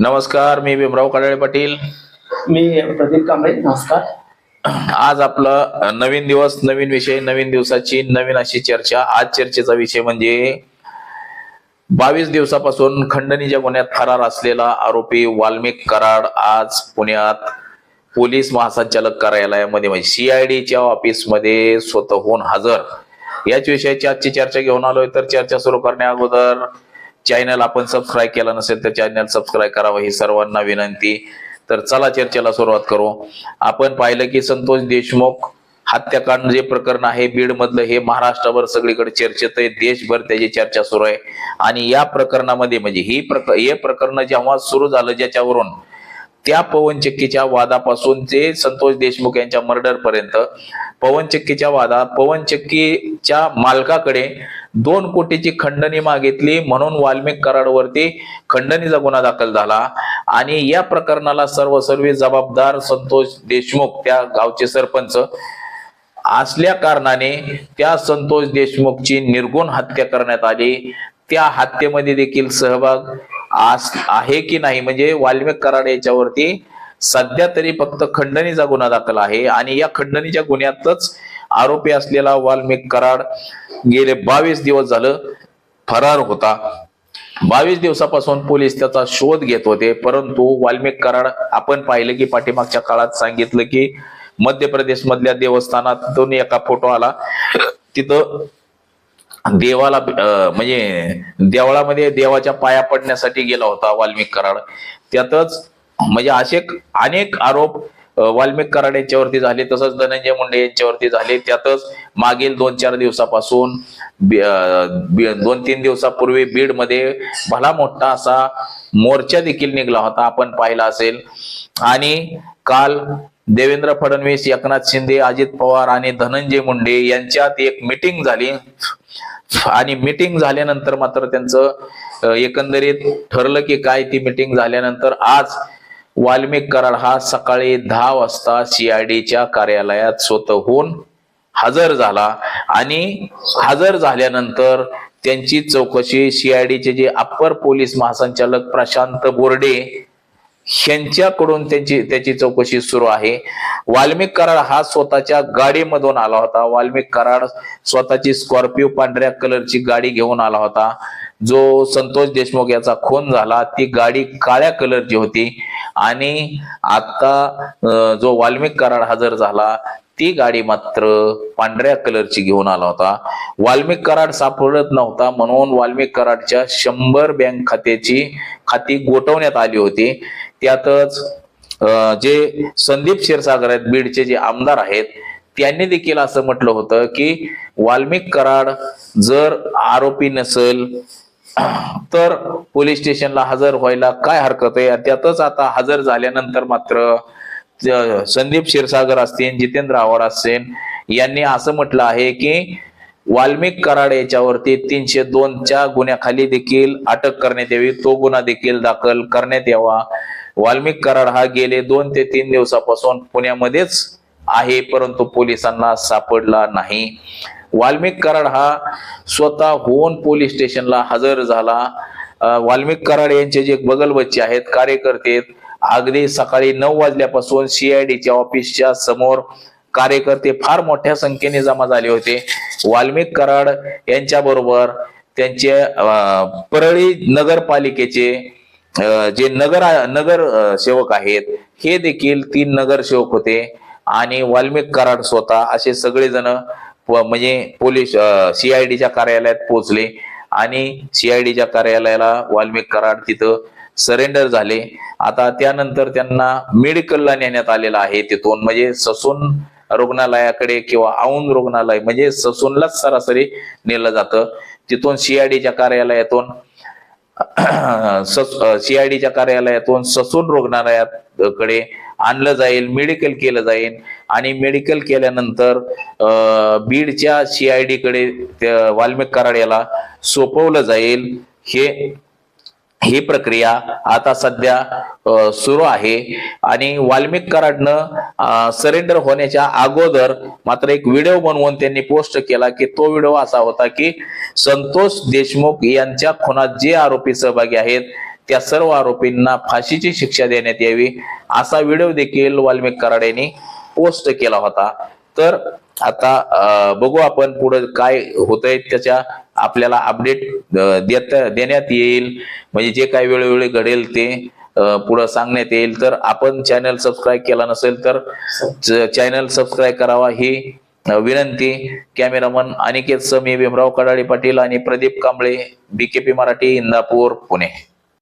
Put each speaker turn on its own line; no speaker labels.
नमस्कार मी भीमराव काडाळे पाटील.
मी प्रदीप कांबळे नमस्कार.
आज आपलं नवीन दिवस नवीन विषय नवीन दिवसाची नवीन अशी चर्चा. आज चर्चेचा विषय म्हणजे बावीस दिवसापासून खंडणीच्या गुन्ह्यात फरार असलेला आरोपी वाल्मिक कराड आज पुण्यात पोलीस महासंचालक कार्यालयामध्ये म्हणजे सीआयडीच्या ऑफिसमध्ये स्वतःहून हजर. याच विषयाची आजची चर्चा घेऊन आलोय तर चर्चा सुरू करण्या अगोदर चॅनल आपण सबस्क्राईब केला नसेल तर चॅनल सबस्क्राईब करावं ही सर्वांना विनंती. तर चला चर्चेला सुरुवात करू. आपण पाहिलं की संतोष देशमुख हत्याकांड जे प्रकरण आहे बीड मधलं हे महाराष्ट्राभर सगळीकडे चर्चेत आहे देशभर त्याची चर्चा सुरू आहे. आणि या प्रकरणामध्ये म्हणजे ही प्रक हे प्रकरण जेव्हा सुरू झालं ज्याच्यावरून त्या पवनचक्कीच्या वादापासून ते संतोष देशमुख यांच्या मर्डर पर्यंत. पवनचक्कीच्या वादात पवनचक्कीच्या मालकाकडे दोन कोटीची खंडणी मागितली म्हणून वाल्मिक कराडवरती खंडणीचा गुन्हा दाखल झाला. आणि या प्रकरणाला सर्वसर्वी जबाबदार संतोष देशमुख त्या गावचे सरपंच. असल्या कारणाने त्या संतोष देशमुखची निर्गुण हत्या करण्यात आली. त्या हत्येमध्ये देखील सहभाग आहे की नाही म्हणजे वाल्मिक कराड याच्यावरती सध्या तरी फक्त खंडणीचा गुन्हा दाखल आहे आणि या खंडणीच्या गुन्ह्यातच आरोपी असलेला वाल्मिक कराड गेले बावीस दिवस झालं फरार होता. बावीस दिवसापासून पोलीस त्याचा शोध घेत होते परंतु वाल्मिक कराड आपण पाहिलं की पाठीमागच्या काळात सांगितलं की मध्य प्रदेश मधल्या देवस्थानातून एका फोटो आला. तिथं देवाला म्हणजे देवळामध्ये देवाच्या पाया पडण्यासाठी गेला होता वाल्मिक कराड. त्यातच म्हणजे असे अनेक आरोप वाल्मिक कराड यांच्यावरती झाले तसंच धनंजय मुंडे यांच्यावरती झाले. त्यातच मागील दोन चार दिवसापासून बी- दोन तीन दिवसापूर्वी बीडमध्ये भला मोठा असा मोर्चा देखील निघला होता आपण पाहिला असेल. आणि काल देवेंद्र फडणवीस एकनाथ शिंदे अजित पवार आणि धनंजय मुंडे यांच्यात एक मिटिंग झाली. आणि मिटिंग झाल्यानंतर मात्र त्यांचं एकंदरीत ठरलं की काय ती मिटिंग झाल्यानंतर आज वाल्मिक कराड हा सकाळी दहा वाजता सीआयडीच्या कार्यालयात स्वतःहून हजर झाला. आणि हजर झाल्यानंतर त्यांची चौकशी सीआयडीचे जे अप्पर पोलीस महासंचालक प्रशांत बोर्डे यांच्याकडून त्यांची त्याची चौकशी सुरू आहे. वाल्मिक कराड हा स्वतःच्या गाडीमधून आला होता. वाल्मिक कराड स्वतःची स्कॉर्पिओ पांढऱ्या कलरची गाडी घेऊन आला होता. जो संतोष देशमुख याचा खून झाला. ती गाडी काळ्या कलरची होती. आणि आता जो वाल्मिक कराड हजर झाला ती गाडी मात्र पांढऱ्या कलरची घेऊन आला होता. वाल्मिक कराड सापडत नव्हता म्हणून वाल्मिक कराडच्या शंभर बँक खात्याची खाती गोठवण्यात आली होती. त्यातच जे संदीप क्षीरसागर आहेत बीडचे जे आमदार आहेत त्यांनी देखील असं म्हटलं होतं की वाल्मिक कराड जर आरोपी नसेल तर पोलीस स्टेशनला हजर व्हायला काय हरकत आहे? त्यातच आता हजर झाल्यानंतर मात्र संदीप क्षीरसागर असतील जितेंद्र आव्हाड असतील यांनी असं म्हटलं आहे की वाल्मिक कराड याच्यावरती तीनशे दोनच्या गुन्ह्याखाली देखील अटक करण्यात यावी. तो गुन्हा देखील दाखल करण्यात यावा. वाल्मिक कराड हा गेले दोन ते तीन दिवसापासून पुण्यामध्येच आहे परंतु पोलिसांना सापडला नाही. वाल्मिक कराड हा स्वतः होऊन पोलीस स्टेशनला हजर झाला. वाल्मिक कराड यांचे जे बगल बच्चे आहेत कार्यकर्ते आहेत, अगदी सकाळी नऊ वाजल्यापासून सीआयडीच्या ऑफिसच्या समोर कार्यकर्ते फार मोठ्या संख्येने जमा झाले होते. वाल्मिक कराड यांच्या बरोबर त्यांचे अं, परळी नगरपालिकेचे जे नगर नगर सेवक आहेत हे देखील तीन नगरसेवक होते. आणि वाल्मिक कराड स्वतः असे सगळेजण म्हणजे पोलीस सीआयडीच्या कार्यालयात पोहोचले आणि सीआयडीच्या कार्यालयाला वाल्मिक कराड तिथं सरेंडर झाले. आता त्यानंतर त्यांना मेडिकलला नेण्यात आलेलं आहे तिथून. म्हणजे ससून रुग्णालयाकडे किंवा औंध रुग्णालय म्हणजे ससूनलाच सरासरी नेलं जातं. तिथून सीआयडीच्या कार्यालयातून सीआयडीच्या कार्यालयातून ससून रुग्णालयात कडे आणलं जाईल मेडिकल केलं जाईल आणि मेडिकल केल्यानंतर बीडच्या सीआयडी कडे त्या वाल्मिक कराड याला सोपवलं जाईल. हे ही प्रक्रिया आता सध्या सुरू आहे आणि वाल्मिक कराडनं सरेंडर होण्याच्या अगोदर मात्र एक व्हिडिओ बनवून त्यांनी पोस्ट केला की तो व्हिडिओ असा होता की संतोष देशमुख यांच्या खुनात जे आरोपी सहभागी आहेत त्या सर्व आरोपींना फाशीची शिक्षा देण्यात यावी असा व्हिडिओ देखील वाल्मिक कराड यांनी पोस्ट केला होता. तर आता बघू आपण पुढे काय होतंय त्याच्या आपल्याला अपडेट देत देण्यात येईल. म्हणजे जे काही वेळोवेळी घडेल ते पुढं सांगण्यात येईल. तर आपण चॅनल सबस्क्राईब केला नसेल तर चॅनल सबस्क्राईब करावा ही विनंती. कॅमेरामन अनिकेत समी भीमराव कडाळे पाटील आणि प्रदीप कांबळे बीकेपी मराठी इंदापूर पुणे.